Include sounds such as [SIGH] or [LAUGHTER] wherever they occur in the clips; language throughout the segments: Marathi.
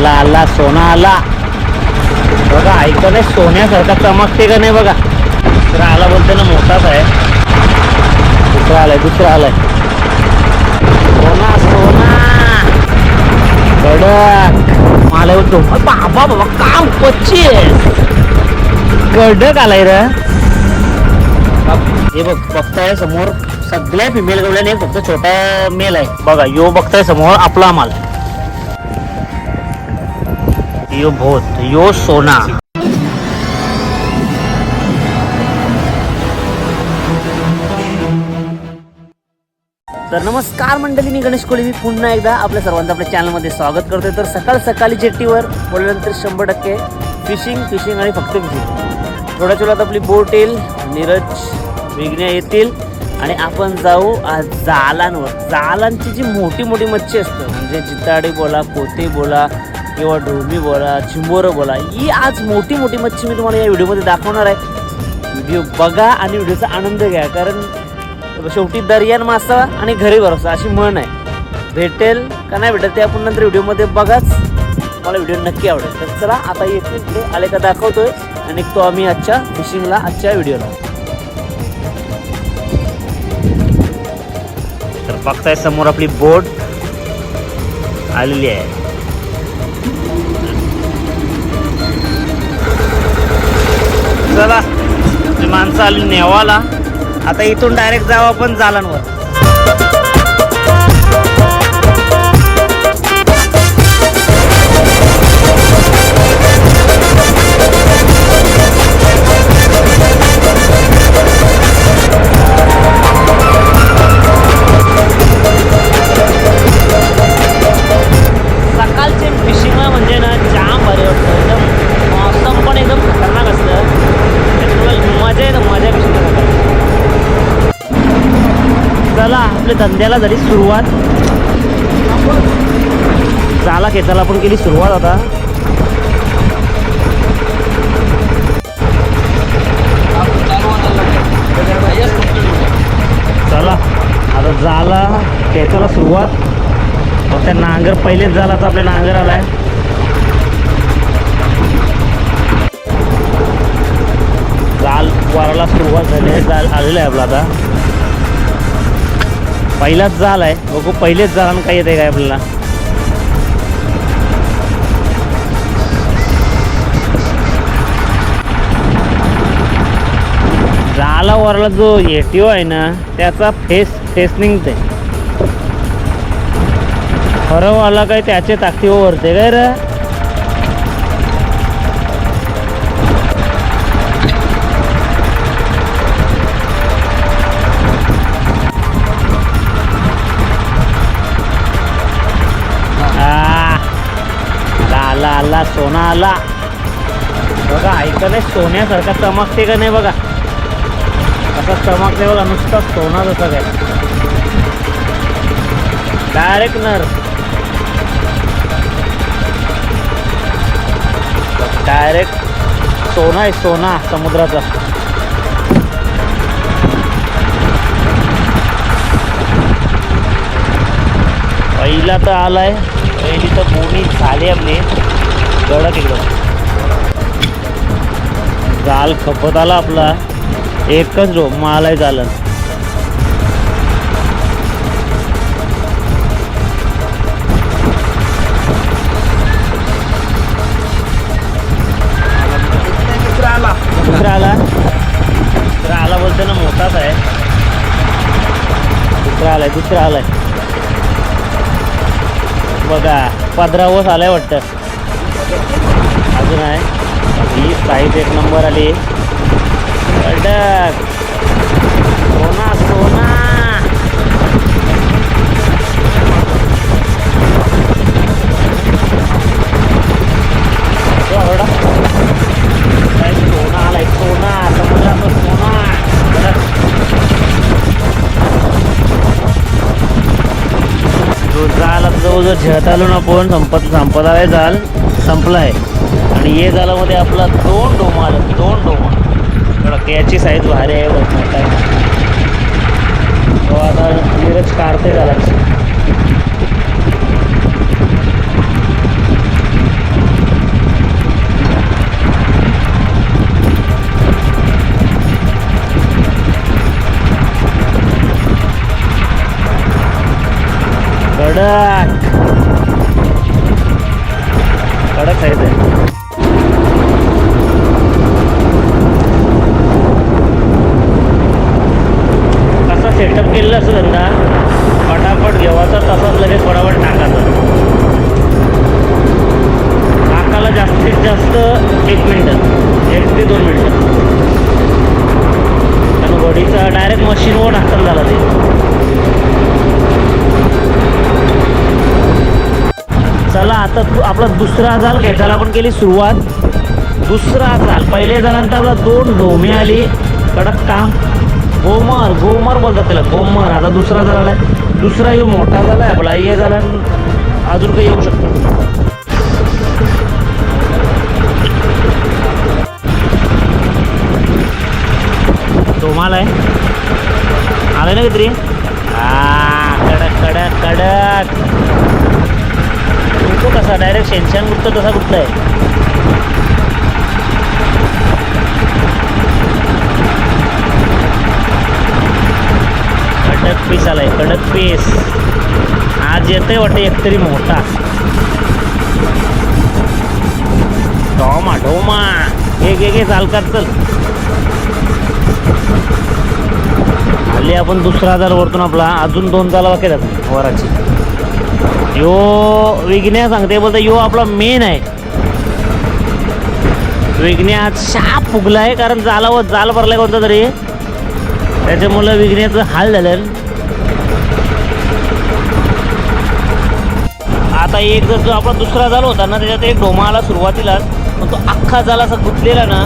आला आला सोना आला. बघा ऐकत नाही सोन्यासारखा चमकते का नाही बघा? दुसरा आला बोलते ना मोठाच आहे दुसरा आलाय दुसरा आलाय. सोना सोना. कडक. मला बोलतो बाबा बाबा काम पच्चीस कडक आलाय र. हे बघ बघताय समोर सगळ्या फिमेल गवल्याने फक्त छोटा मेल आहे. बघा यो बघताय समोर आपला माल. यो भोत यो सोना। तर नमस्कार मंडळी मी गणेश कोळी. मी पुन्हा एकदा आपल्या सर्वांचं आपल्या चॅनलमध्ये स्वागत करतोय. तर सकाळ सकाळी जेट्टीवर बोलल्यानंतर शंभर टक्के फिशिंग फिशिंग आणि फक्त फिशिंग. थोड्या वेळात आपली बोट येईल नीरज विघ्न येतील आणि आपण जाऊ आज जालांवर जालांची जी मोठी मोठी मच्छी असतं म्हणजे जिताडी बोला पोते बोला किंवा ढोमी बोला चिंबोरं बोला. ही आज मोठी मोठी मच्छी मी तुम्हाला या व्हिडिओमध्ये दाखवणार आहे. व्हिडिओ बघा आणि व्हिडिओचा आनंद घ्या कारण शेवटी दर्यान मासा आणि घरी भरोसा अशी म्हण आहे. भेटेल का नाही भेटेल ते आपण नंतर व्हिडिओमध्ये बघाच. मला व्हिडिओ नक्की आवडेल. तर चला आता येते इकडे. आले का दाखवतोय आणि तो आम्ही आजच्या फिशिंगला आजच्या व्हिडिओला. तर बघताय समोर आपली बोट आलेली आहे. चला. आपली माणसं आली नेवाला. आता इथून डायरेक्ट जाऊ आपण जालनवर. धंद्याला झाली सुरुवात जाला खेचाला आपण केली सुरुवात आता. चला आता झाला खेचाला सुरुवात. मग त्या नांगर पहिलेच झाला तर आपल्या नांगर आलाय जाल वाराला सुरुवात झाली आहे जाल आलेलं आहे आपला आता. पहिलाच जाल आहे. बघू पहिलेच जाल काय येते काय आपल्याला. जाला वरला जो एटीओ आहे ना त्याचा फेस फेस निघते खरं वाला काय त्याचे ताकदीवर वरते काय रे? आला. बघा ऐकत सोन्यासारखा चमकते का नाही बघा? असा चमकते बघा नुसता सोना जसा काय. डायरेक्ट नर डायरेक्ट सोना आहे सोना समुद्राचा. पहिला तर आलाय. पहिली तर बोनी झाली आपली. कडक एकदम. जाल खपत आला आपला. एकच जो मालाय झालं. दुसरा आला. दुसरा आला बोलतो ना मोठाच आहे. दुसरा आलाय दुसरा आलाय. बघा पंधरा वस आलाय वाटतं. अजून आहे. ही साईज एक नंबर आली. कडक सोना सोना. तो आवडा. काय सोना आलाय सोना. समुद्राचा सोना. कडक. जाल जवळजवळ झेळत आलो ना आपण. संपत संपत आलाय जाल. संपलाय. आणि ये जालामध्ये आपला दोन डोमा आला. दोन डोमा. कडक याची साईज भारी आहे बघ. काय आता नीरज कारते झाला आता तू आपला दुसरा जाल घेताना आपण केली सुरुवात. दुसरा जाल पहिले जाल्यानंतर आपला दोन डोमी आली. कडक काम. गोमर गोमर बोलतात त्याला गोमर. आता दुसरा जाल आला दुसरा येऊ मोठा झाला आहे आपला हे झाला अजून काही येऊ शकतो. ढोमाला आहे. आलं ना काहीतरी? कडक कडक कडक. तो कसा? डायरेक्ट शेनशान गुप्त तसा गुप्त आहे? कडक पीस आलाय. कडक पीस आज येतोय वाटतं एकतरी मोठा. ढोमा ढोमा एक एक चालकात चल. हल्ली आपण दुसरा हजार वरतून आपला. अजून दोन चाला बाकी वराची. यो विघ्न्या सांगते बोलता यो आपला मेन आहे. विघ्न्या आज शाप आहे कारण जालावर जाल भरलाय कोणता तरी. त्याच्यामुळं विघ्न्याचं हाल झालं. आता एक जर जो आपला दुसरा जाल होता ना त्याच्यात एक डोमा आला सुरुवातीलाच पण तो अख्खा जाल असा गुतलेला ना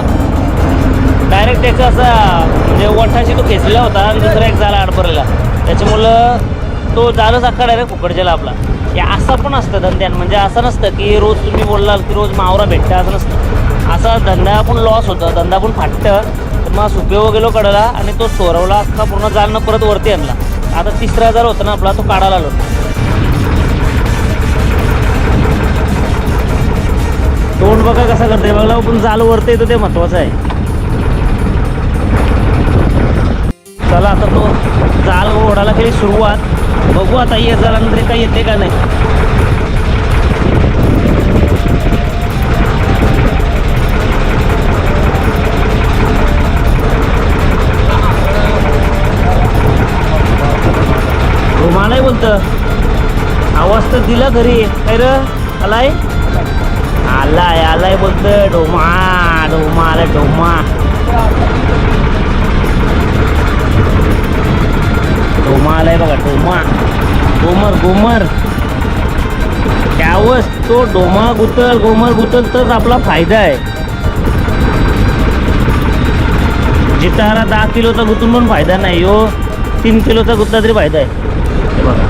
डायरेक्ट त्याचा असा म्हणजे वठाशी तो खेचलेला होता आणि दुसरा एक झाला आडपरलेला त्याच्यामुळं तो जालच अख्खा डायरेक्ट फुकडजेला आपला. हे असं पण असतं धंद्यान म्हणजे असं नसतं की रोज तुम्ही बोललाल की रोज मावरा भेटतं असं नसतं. असा धंदा पण लॉस होतं. धंदा पण फाटतं. तर मग सुपे गेलो कडला आणि तो सोरवला का पूर्ण जालनं परत वरती आणला. आता तिसरा हजार होता ना आपला तो काढायला आलो. तोंड बघा कसा करते बघला पण जाल वरती येतो ते महत्वाचं आहे. चला आता तो जाल ओढायला केली सुरुवात. बघू आता ये झाल्यानंतर काही येते का नाही. रुमालाय बोलतं. आवाज तर दिला घरी. काय र? आलाय? आलाय आलाय बोलतं. डोमा डोमा आलाय डोमा. आलाय बघा डोमा. गोमर गोमर. त्यावच तो डोमा गुतल गोमर गुतल तर आपला फायदा आहे. जितारा दहा किलोचा गुतून पण फायदा नाही हो तीन किलोचा गुतला तरी फायदा आहे. बघा.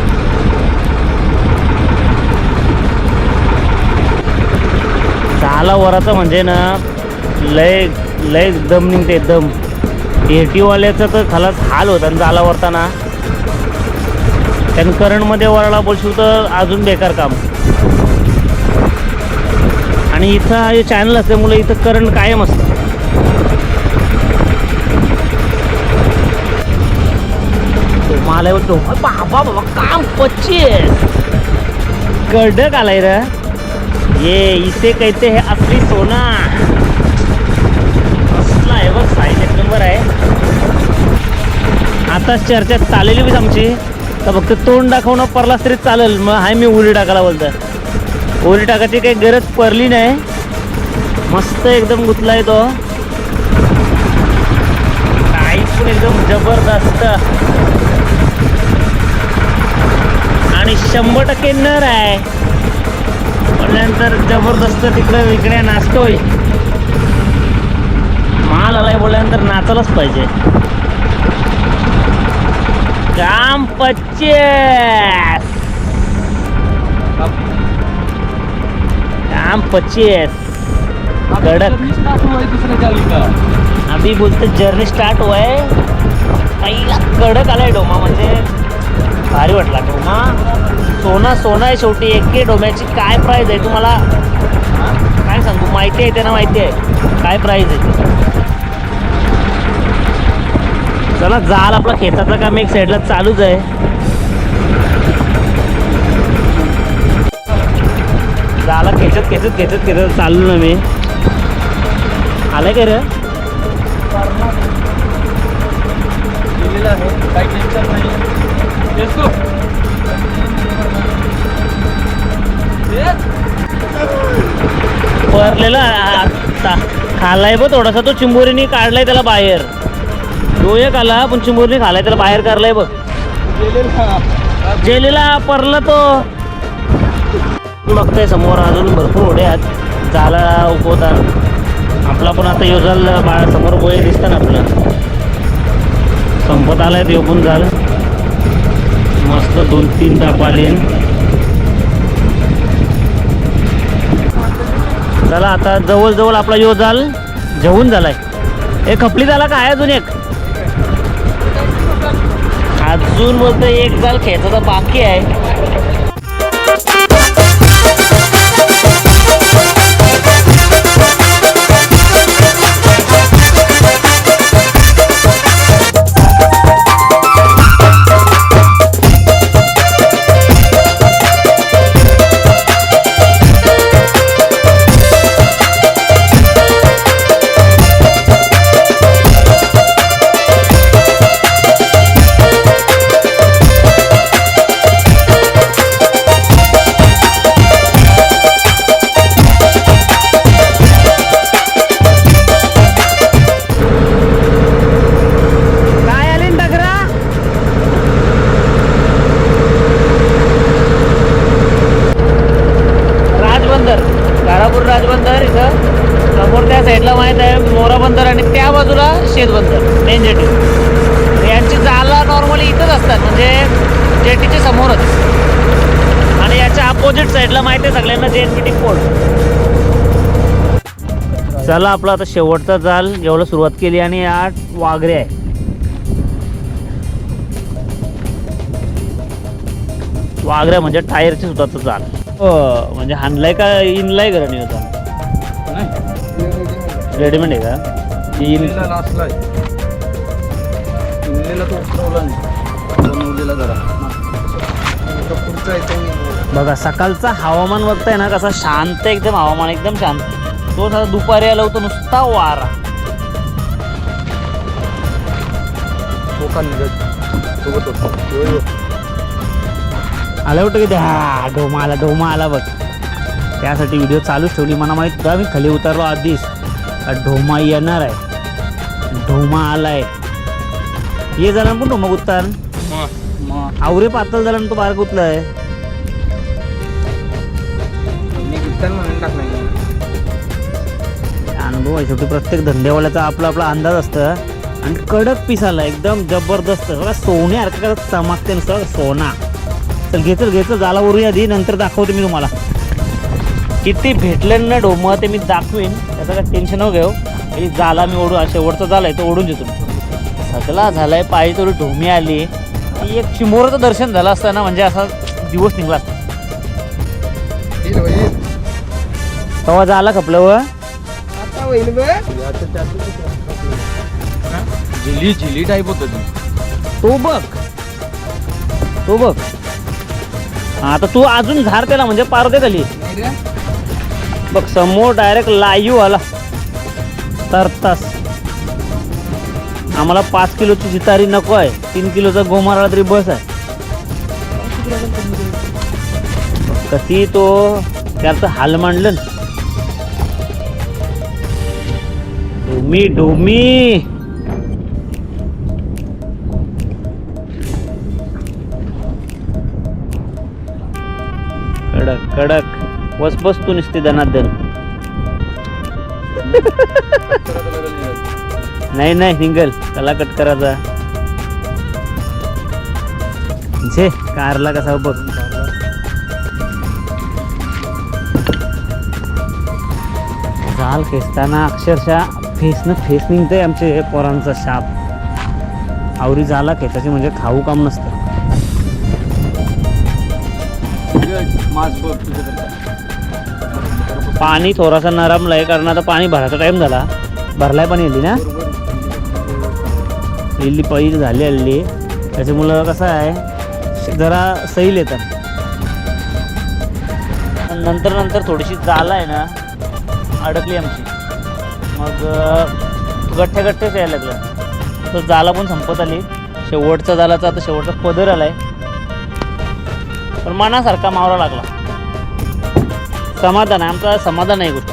झाला वराचा म्हणजे ना लय लय दम निघते दम. एटीवाल्याचं तर खालाच हाल होता आणि झाला वरताना. कारण करंटमध्ये वराला बोलशील तर अजून बेकार काम. आणि इथं हे चॅनल असल्यामुळे इथं करंट कायम असतं. मला बोलतो बाबा बाबा काम पच्चीस. कडक आलाय रे. ये इथे कैसे हे असली सोना. असला आहे बघ साईज एक नंबर आहे. आताच चर्चा चाललेली बी आमची. तर फक्त तोंड दाखवणं परलास तरी चालेल. मग हाय मी उडी टाकायला बोलतं उडी टाकायची काही गरज पडली नाही. मस्त एकदम गुतलाय तो. साईज पण एकदम जबरदस्त. आणि शंभर टक्के नर आहे. म्हणल्यानंतर जबरदस्त तिकडं इकडे नाचतोय. माल आलाय बोलल्यानंतर नाचायलाच पाहिजे. काम पच्चीस काम पच्चीस गडक आम्ही चाली अभी बोलते जर्नी स्टार्ट हुआ है पहिला कडक आलाय डोमा म्हणजे भारी वाटला डोमा सोना सोना आहे शेवटी एक डोम्याची काय प्राईज आहे तुम्हाला काय सांगू माहिती आहे त्यांना माहिती आहे काय प्राईज आहे चला जाल आपला खेचाचं काम एक साईडला चालूच आहे. जाला खेचत खेचत खेचत खेचत चाललो ना मी. आलाय का रे? दिलेलं परलेला आता. खालाय ब थोडासा तो चिंबोरीने काढलाय त्याला बाहेर. तो एक आला पण चिंबोरीने खालाय त्याला बाहेर काढलाय बघ. जेलेला परला तो. बघताय समोर अजून भरपूर होडे आहेत. झाला उकवतात आपला पण आता योजल बाळा समोर गोळे दिसतात ना आपलं संपत आलाय ते पण झालं. मस्त दोन तीन ताप आले. चला आता जवळजवळ आपला यो जाल जेवून झालाय. हे खपली झाला का आहे अजून एक? अजून बोलतो एक जाल तर बाकी आहे. ऑपोजिट साईडला माहिती आहे सगळ्यांना जे एन पी टी पोर्ट चला आपला आता शेवटचा जाल. एवढं सुरुवात केली आणि आठ वाघरे आहे. वाघऱ्या म्हणजे टायरची सुद्धा जाल. हो, म्हणजे हाणलाय का इनलाय करणे होता रेडीमेड आहे का? इन लास्टला इनलेला तो उतरवला नाही. जरा. बघा सकाळचा हवामान बघताय ना कसा शांत आहे एकदम हवामान एकदम शांत. तो आता दुपारी आला होता नुसता वारा. आला होतं की हा ढोमा आला ढोमा आला बघ. त्यासाठी व्हिडिओ चालूच ठेवली मला माहीत होता मी खाली उतरलो आधीच. ढोमा येणार आहे. ढोमा आलाय. ये झाला ना पण ढोमा उतार. मग आवरे पातळ झाला ना तो बारक उतलाय अनुभव आहे शेवटी प्रत्येक धंदेवाल्याचा आपला आपला अंदाज असतं. आणि कडक पीस आला एकदम जबरदस्त. बघा सोन्यासारखं चमकते नुसतं. सोना. चल घे चल घे चल जाला वरून आधी. नंतर दाखवते मी तुम्हाला. किती भेटले ना डोमं ते मी दाखवीन. त्याचं काय टेन्शन न घेऊ. आणि जाला मी ओढू शेवटचा झालाय तो ओढून देतो सगळा झालाय पाहिजे तेवढी ढोमी आली. एक चिमोराचं दर्शन झालं असतं ना म्हणजे असा दिवस निघला असता. येईल होईल. तेव्हा झाला खपलं व आता होईल बे झिली झिली टाईप होतं ते. तो बघ. तो बघ. हा, आता तू अजून झार त्याला म्हणजे पार दे खाली. बघ समोर डायरेक्ट लाईव्ह आला. तर तास. आम्हाला पाच किलोची जितारी नको आहे. तीन किलोचा गोमारा तरी बस आहे. कधी तो त्याचं हाल मांडलं ना. डोमी डोमी. कडक कडक. बस बस तू निसते दनादन [LAUGHS] नाही नाही निघल त्याला कट करायचा झे कारला कसा बघ. जाल खेचताना अक्षरशः फेसनं फेस निघतंय आमचे पोरांचा शाप. आवरी झाला खेचाची म्हणजे खाऊ काम नसतं. पाणी थोडासा नरमलाय कारण आता पाणी भरायचा टाइम झाला. भरलाय पण येली ना? इल्ली पहिली झाली हल्ली. त्याच्यामुळं कसं आहे जरा सैल येतात. नंतर नंतर थोडीशी जाल आहे ना अडकली आमची. मग गठ्ठे गठ्ठेच यायला लागलं. तर जाला पण संपत आली. शेवटचा जालाचा आता शेवटचा पदर आलाय. पण मनासारखा मावरा लागला. समाधान आहे आमचा समाधान आहे गोष्ट.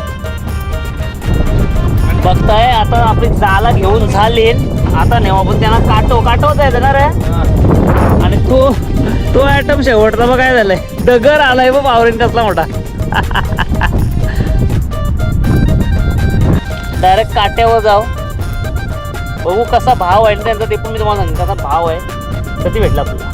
बघताय आता आपली जाला घेऊन झाली. आता नेऊ आपण त्यांना काटो आहे ना रे. आणि तो तो ऍटम शेवटचा बघ काय झालंय. डगर आलाय बघ पावरीन कसला मोठा. डायरेक्ट काट्यावर जाऊ. बघू कसा भाव आहे त्यांचा ते पण मी तुम्हाला सांगेन कसा भाव आहे. कधी भेटला आपल्याला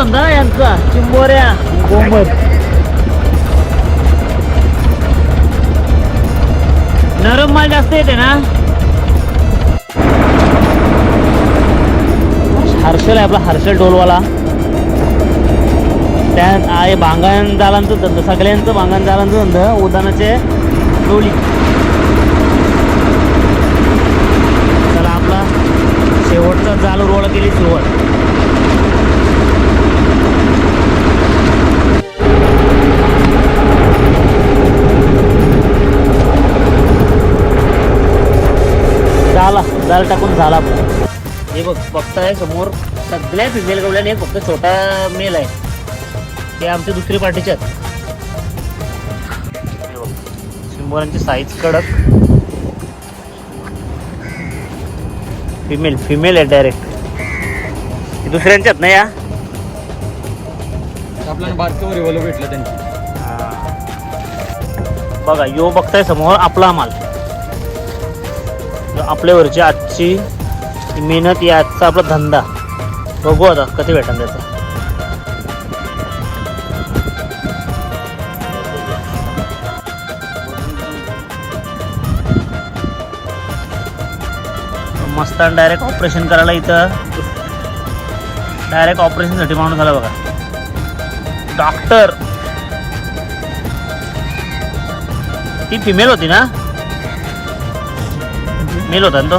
धंदा यांचा चिंबोऱ्या. गोंबत नरम माल जास्त येते ना? हर्षल आहे आपला हर्षल डोलवाला त्यात आहे बांगण जालांचं धंदा सगळ्यांचं बांगण जालांचं धंदा उदानाचे डोली चला आपला शेवटचा जाल रोळ केली सुरुवात. झाला जाल टाकून झाला. हे बघ बघताय समोर सगळ्या फिमेल गवल्याने फक्त छोटा मेल आहे. ते आमच्या दुसरी पार्टीचे आहेत. हे बघ, शिंबोरांची साईज कडक. फिमेल फिमेल आहे डायरेक्ट दुसऱ्यांच्यात ना या? आपल्याला भेटलं त्यांनी बघा यो बघताय समोर आपला माल. आपल्यावरची आजची मेहनत या आजचा आपला धंदा. बघू आता कधी भेटा त्याचा. मस्त डायरेक्ट ऑपरेशन करायला इथं. डायरेक्ट ऑपरेशनसाठी माणूस आला बघा. डॉक्टर ती फिमेल होती ना? मेल होता ना तो?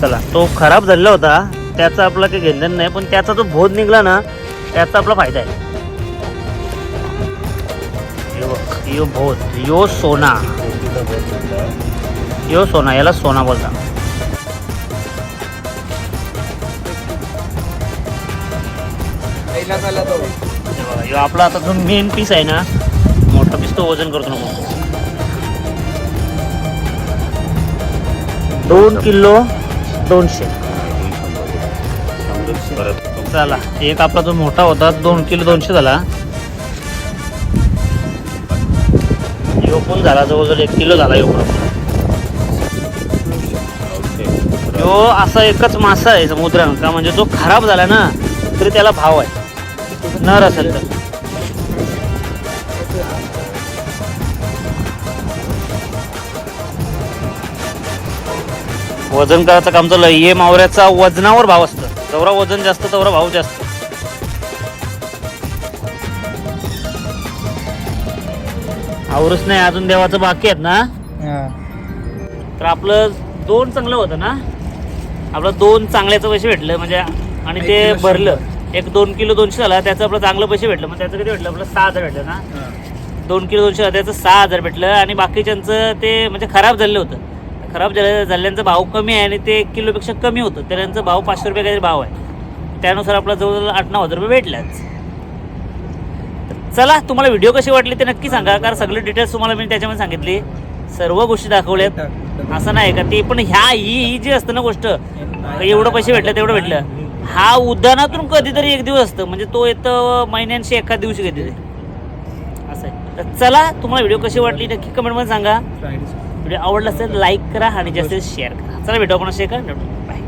चला. तो खराब झालेला होता. त्याचा आपला काही घेणं नाही पण त्याचा जो भोज निघला ना त्याचा आपला फायदा आहे. यो बघ, यो सोना. यो सोना. याला सोना बोलता. हे यो आपला आता जो मेन पीस आहे ना मोठा पीस तो वजन करतो नको. दोन किलो दोनशे. चला एक आपला जो मोठा होता दोन किलो दोनशे झाला. यो पण झाला जवळजवळ एक किलो झाला यो पण. यो असा एकच मासा आहे समुद्रांका म्हणजे जो खराब झाला ना तरी त्याला भाव आहे. नर असेल तर. वजन करायचं काम चालू आहे. ये मावऱ्याचा वजनावर भाव असतं. जेवढा वजन जास्त तेवढा भाव जास्त. आवरच नाही अजून देवाचं बाकी आहेत ना? तर आपलं दोन चांगलं होतं ना? आपलं दोन चांगल्याचं पैसे भेटलं म्हणजे आणि ते भरलं. एक दोन किलो दोनशे झाला त्याचं आपलं चांगलं पैसे भेटलं. मग त्याचं किती भेटलं? आपलं सहा हजार भेटलं ना? दोन किलो दोनशे झाला त्याचं सहा हजार भेटलं. आणि बाकीच्यांचं ते म्हणजे खराब झालेलं होतं. खराब झाल्या झाल्यांचा भाव कमी आहे आणि ते एक किलोपेक्षा कमी होतं. तर त्यांचा भाव पाचशे रुपये काहीतरी भाव आहे. त्यानुसार आपला जवळजवळ आठ नऊ हजार रुपये भेटल्याच चला तुम्हाला व्हिडिओ कशी वाटली ते नक्की सांगा कारण सगळे डिटेल्स तुम्हाला मी त्याच्यामध्ये सांगितली. सर्व गोष्टी दाखवल्यात. असं नाही का ते पण ह्या ही ही जी असतं ना गोष्ट एवढं पैसे भेटलं तेवढं भेटलं. हा उद्यानातून कधीतरी एक दिवस असतं म्हणजे तो येतं महिन्यांशी एका दिवशी कधी असं आहे. तर चला तुम्हाला व्हिडिओ कशी वाटली नक्की कमेंटमध्ये सांगा. व्हिडिओ आवडला असेल लाईक करा आणि जास्तीत शेअर करा. चला भेटू आपण शेअर करा. बाय